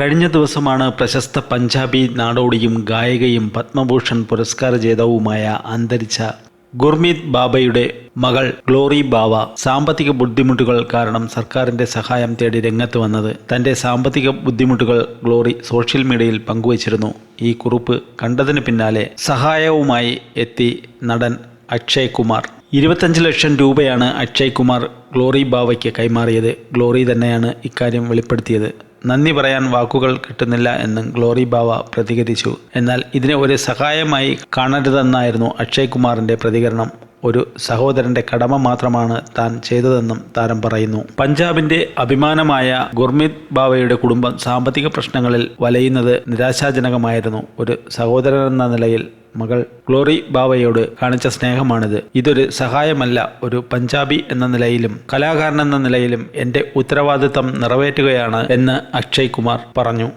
കഴിഞ്ഞ ദിവസമാണ് പ്രശസ്ത പഞ്ചാബി നാടോടിയും ഗായികയും പത്മഭൂഷൺ പുരസ്കാര ജേതാവുമായ അന്തരിച്ച ഗുർമീത് ബാബയുടെ മകൾ ഗ്ലോറി ബാവ സാമ്പത്തിക ബുദ്ധിമുട്ടുകൾ കാരണം സർക്കാരിന്റെ സഹായം തേടി രംഗത്ത് വന്നത്. തന്റെ സാമ്പത്തിക ബുദ്ധിമുട്ടുകൾ ഗ്ലോറി സോഷ്യൽ മീഡിയയിൽ പങ്കുവച്ചിരുന്നു. ഈ കുറിപ്പ് കണ്ടതിന് പിന്നാലെ സഹായവുമായി എത്തി നടൻ അക്ഷയ് കുമാർ. ഇരുപത്തഞ്ച് ലക്ഷം രൂപയാണ് അക്ഷയ് കുമാർ ഗ്ലോറി ബാവയ്ക്ക് കൈമാറിയത്. ഗ്ലോറി തന്നെയാണ് ഇക്കാര്യം വെളിപ്പെടുത്തിയത്. നന്ദി പറയാൻ വാക്കുകൾ കിട്ടുന്നില്ല എന്ന് ഗ്ലോറി ബാവ പ്രതികരിച്ചു. എന്നാൽ ഇതിനെ ഒരു സഹായമായി കാണരുതെന്നായിരുന്നു അക്ഷയ് കുമാറിന്റെ പ്രതികരണം. ഒരു സഹോദരന്റെ കടമ മാത്രമാണ് താൻ ചെയ്തതെന്നും താരം പറയുന്നു. പഞ്ചാബിന്റെ അഭിമാനമായ ഗുർമിത് ബാവയുടെ കുടുംബം സാമ്പത്തിക പ്രശ്നങ്ങളിൽ വലയുന്നത് നിരാശാജനകമായിരുന്നു. ഒരു സഹോദരൻ എന്ന നിലയിൽ മകൾ ഗ്ലോറി ബാവയോട് കാണിച്ച സ്നേഹമാണിത്. ഇതൊരു സഹായമല്ല ഒരു പഞ്ചാബി എന്ന നിലയിലും കലാകാരൻ എന്ന നിലയിലും എന്റെ ഉത്തരവാദിത്തം നിറവേറ്റുകയാണ് എന്ന് അക്ഷയ് കുമാർ പറഞ്ഞു.